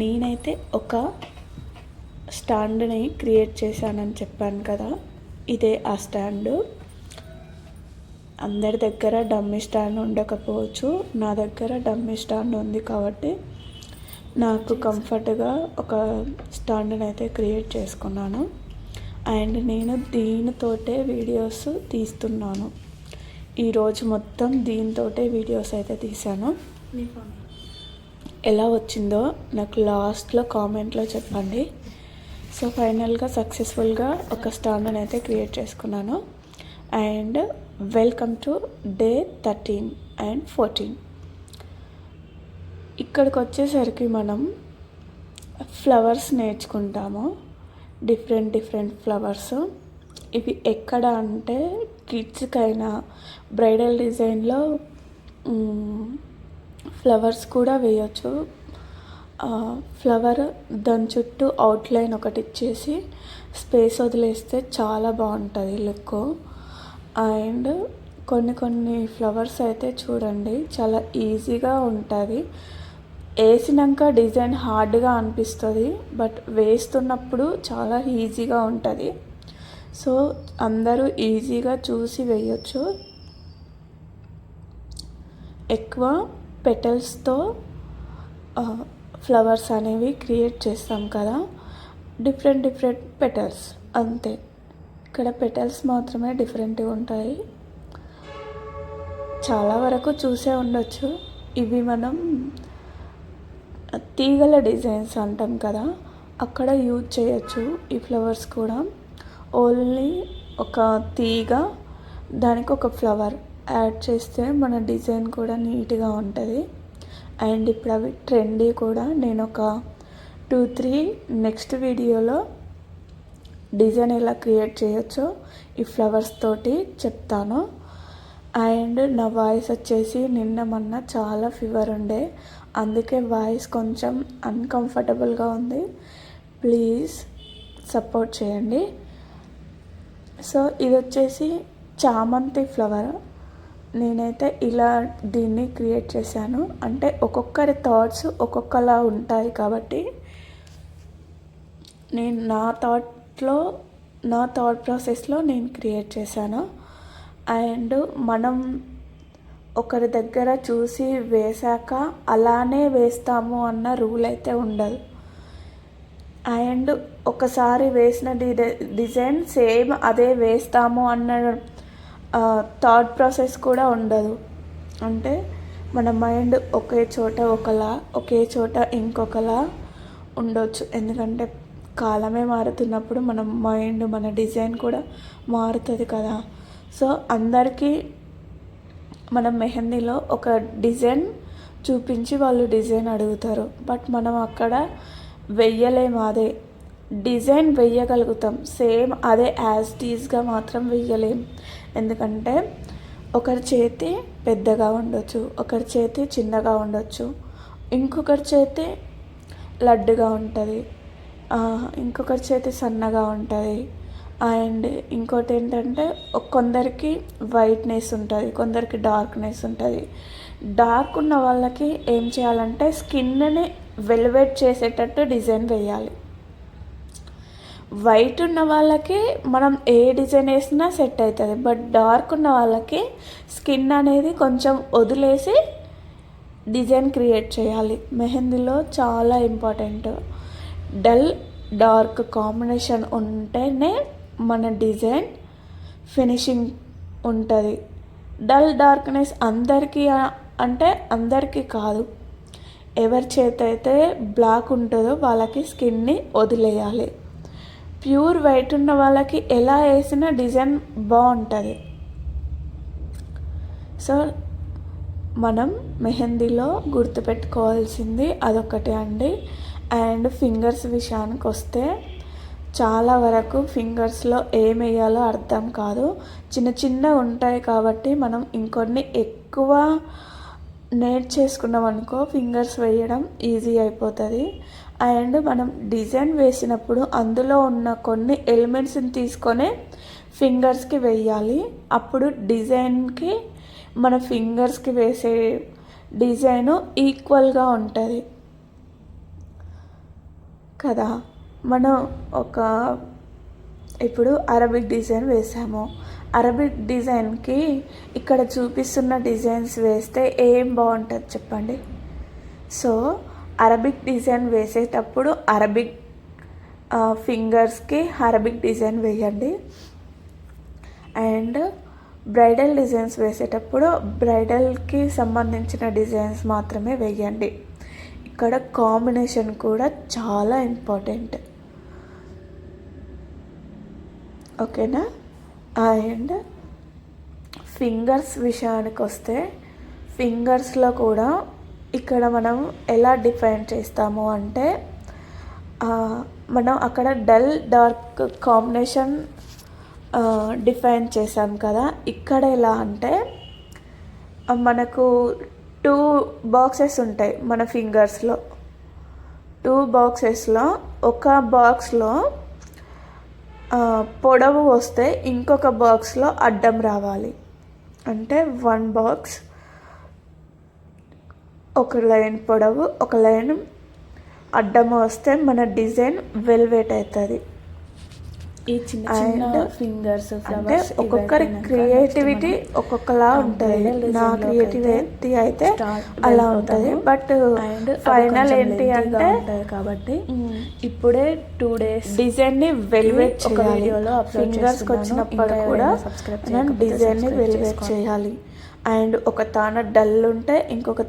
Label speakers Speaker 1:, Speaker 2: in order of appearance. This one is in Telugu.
Speaker 1: నేనైతే ఒక స్టాండ్ని క్రియేట్ చేశానని చెప్పాను కదా ఇదే ఆ స్టాండ్. అందరి దగ్గర డమ్మీ స్టాండ్ ఉండకపోవచ్చు నా దగ్గర డమ్మీ స్టాండ్ ఉంది కాబట్టి నాకు కంఫర్ట్గా ఒక స్టాండ్ని అయితే క్రియేట్ చేసుకున్నాను. అండ్ నేను దీనితోటే వీడియోస్ తీస్తున్నాను. ఈరోజు మొత్తం దీనితోటే వీడియోస్ అయితే తీశాను. ఎలా వచ్చిందో నాకు లాస్ట్లో కామెంట్లో చెప్పండి. సో ఫైనల్గా సక్సెస్ఫుల్గా ఒక స్టాండ్ని అయితే క్రియేట్ చేసుకున్నాను. And welcome to day thirteen and fourteen. ఇక్కడికి వచ్చేసరికి మనం ఫ్లవర్స్ నేర్చుకుంటాము. Different different flowers. ఇవి ఎక్కడ అంటే కిడ్స్కైనా బ్రైడల్ డిజైన్లో ఫ్లవర్స్ కూడా వేయచ్చు. ఫ్లవర్ దాని చుట్టూ అవుట్లైన్ ఒకటి ఇచ్చేసి స్పేస్ వదిలేస్తే చాలా బాగుంటుంది లుక్. అండ్ కొన్ని కొన్ని ఫ్లవర్స్ అయితే చూడండి చాలా ఈజీగా ఉంటుంది. వేసినాక డిజైన్ హార్డ్గా అనిపిస్తుంది బట్ వేస్తున్నప్పుడు చాలా ఈజీగా ఉంటుంది. సో అందరూ ఈజీగా చూసి వేయచ్చు. ఎక్కువ పెటల్స్తో ఫ్లవర్స్ అనేవి క్రియేట్ చేస్తాం కదా. డిఫరెంట్ డిఫరెంట్ పెటల్స్ అంతే. ఇక్కడ పెటల్స్ మాత్రమే డిఫరెంట్గా ఉంటాయి. చాలా వరకు చూసే ఉండొచ్చు. ఇవి మనం తీగల డిజైన్స్ అంటాం కదా. అక్కడ యూజ్ చేయొచ్చు ఈ ఫ్లవర్స్ కూడా. ఓన్లీ ఒక తీగ దానికి ఒక ఫ్లవర్ యాడ్ చేస్తే మన డిజైన్ కూడా నీట్గా ఉంటుంది. అండ్ ఇప్పుడు అవి ట్రెండీ కూడా. నేను ఒక టూ త్రీ నెక్స్ట్ వీడియోలో డిజైన్ ఎలా క్రియేట్ చేయొచ్చో ఈ ఫ్లవర్స్ తోటి చెప్తాను. అండ్ నా వాయిస్ వచ్చేసి నిన్న మొన్న చాలా ఫీవర్ ఉండే. అందుకే వాయిస్ కొంచెం అన్కంఫర్టబుల్గా ఉంది. ప్లీజ్ సపోర్ట్ చేయండి. సో ఇది వచ్చేసి చామంతి ఫ్లవర్. నేనైతే ఇలా దీన్ని క్రియేట్ చేశాను. అంటే ఒక్కొక్కరి థాట్స్ ఒక్కొక్కలా ఉంటాయి కాబట్టి నేను నా థాట్లో నా థాట్ ప్రాసెస్లో నేను క్రియేట్ చేశాను. అండ్ మనం ఒకరి దగ్గర చూసి వేశాక అలానే వేస్తాము అన్న రూల్ అయితే ఉండదు. అండ్ ఒకసారి వేసిన డిజైన్ సేమ్ అదే వేస్తాము అన్న థాట్ ప్రాసెస్ కూడా ఉండదు. అంటే మన మైండ్ ఒకే చోట ఒకలా ఒకే చోట ఇంకొకలా ఉండొచ్చు. ఎందుకంటే కాలమే మారుతున్నప్పుడు మన మైండ్ మన డిజైన్ కూడా మారుతుంది కదా. సో అందరికీ మనం మెహందీలో ఒక డిజైన్ చూపించి వాళ్ళు డిజైన్ అడుగుతారు. బట్ మనం అక్కడ వెయ్యలేము అదే. డిజైన్ వెయ్యగలుగుతాం. సేమ్ అదే యాజ్ టీజ్గా మాత్రం వెయ్యలేం. ఎందుకంటే ఒకరి చేతి పెద్దగా ఉండొచ్చు ఒకరి చేతి చిన్నగా ఉండొచ్చు ఇంకొకరి చేతి లడ్డుగా ఉంటుంది ఇంకొకరి చేతి సన్నగా ఉంటుంది అండ్ ఇంకోటి ఏంటంటే కొందరికి వైట్నెస్ ఉంటుంది కొందరికి డార్క్నెస్ ఉంటుంది. డార్క్ ఉన్న వాళ్ళకి ఏం చేయాలంటే స్కిన్ని వెల్వెట్ చేసేటట్టు డిజైన్ వేయాలి వైట్ ఉన్న వాళ్ళకి మనం ఏ డిజైన్ వేసినా సెట్ అవుతుంది. బట్ డార్క్ ఉన్న వాళ్ళకి స్కిన్ అనేది కొంచెం వదిలేసి డిజైన్ క్రియేట్ చేయాలి. మెహందీలో చాలా ఇంపార్టెంట్. డల్ డార్క్ కాంబినేషన్ ఉంటేనే మన డిజైన్ ఫినిషింగ్ ఉంటుంది. డల్ డార్క్నెస్ అందరికీ అంటే అందరికీ కాదు. ఎవరి చేత అయితే బ్లాక్ ఉంటుందో వాళ్ళకి స్కిన్ని వదిలేయాలి. ప్యూర్ వైట్ ఉన్న వాళ్ళకి ఎలా వేసిన డిజైన్ బాగుంటుంది. సో మనం మెహందీలో గుర్తుపెట్టుకోవాల్సింది అదొకటే అండి. అండ్ ఫింగర్స్ విషయానికి వస్తే చాలా వరకు ఫింగర్స్లో ఏం వేయాలో అర్థం కాదు. చిన్న చిన్న ఉంటాయి కాబట్టి మనం ఇంకొన్ని ఎక్కువ నేర్చేసుకున్నాం అనుకో ఫింగర్స్ వేయడం ఈజీ అయిపోతుంది. అండ్ మనం డిజైన్ వేసినప్పుడు అందులో ఉన్న కొన్ని ఎలిమెంట్స్ని తీసుకొని ఫింగర్స్కి వేయాలి. అప్పుడు డిజైన్కి మన ఫింగర్స్కి వేసే డిజైను ఈక్వల్గా ఉంటుంది. కదా? మనం ఒక ఇప్పుడు అరబిక్ డిజైన్ వేసాము. అరబిక్ డిజైన్కి ఇక్కడ చూపిస్తున్న డిజైన్స్ వేస్తే ఏం బాగుంటుంది చెప్పండి? సో అరబిక్ డిజైన్ వేసేటప్పుడు అరబిక్ ఫింగర్స్కి అరబిక్ డిజైన్ వేయండి. అండ్ బ్రైడల్ డిజైన్స్ వేసేటప్పుడు బ్రైడల్కి సంబంధించిన డిజైన్స్ మాత్రమే వేయండి. ఇక్కడ కాంబినేషన్ కూడా చాలా ఇంపార్టెంట్ ఓకేనా? అండ్ ఫింగర్స్ విషయానికి వస్తే ఫింగర్స్లో కూడా ఇక్కడ మనం ఎలా డిఫైన్ చేస్తాము అంటే మనం అక్కడ డల్ డార్క్ కాంబినేషన్ డిఫైన్ చేసాం కదా. ఇక్కడ ఎలా అంటే మనకు టూ బాక్సెస్ ఉంటాయి మన ఫింగర్స్లో. టూ బాక్సెస్లో ఒక బాక్స్లో పొడవు వస్తే ఇంకొక బాక్స్లో అడ్డం రావాలి. అంటే వన్ బాక్స్ ఒక లైన్ పొడవు ఒక లైన్ అడ్డం వస్తే మన డిజైన్ వెల్వెట్ అవుతుంది.
Speaker 2: ఈ చిన్న ఫింగర్స్
Speaker 1: అంటే ఒక్కొక్కరి క్రియేటివిటీ ఒక్కొక్కలా ఉంటుంది. నా క్రియేటివిటీ అయితే అలా ఉంటుంది. బట్ ఫైనల్ ఏంటి అంటే
Speaker 2: కాబట్టి ఇప్పుడే టూ డేస్
Speaker 1: డిజైన్ని వెల్వెట్
Speaker 2: ఒక వీడియోలో
Speaker 1: ఫింగర్స్. వచ్చినప్పుడు కూడా
Speaker 2: చేయకపోతే డిజైన్ని
Speaker 1: వెల్వెట్. చేయాలి. అండ్ ఒక తాన డల్ ఉంటే ఇంకొక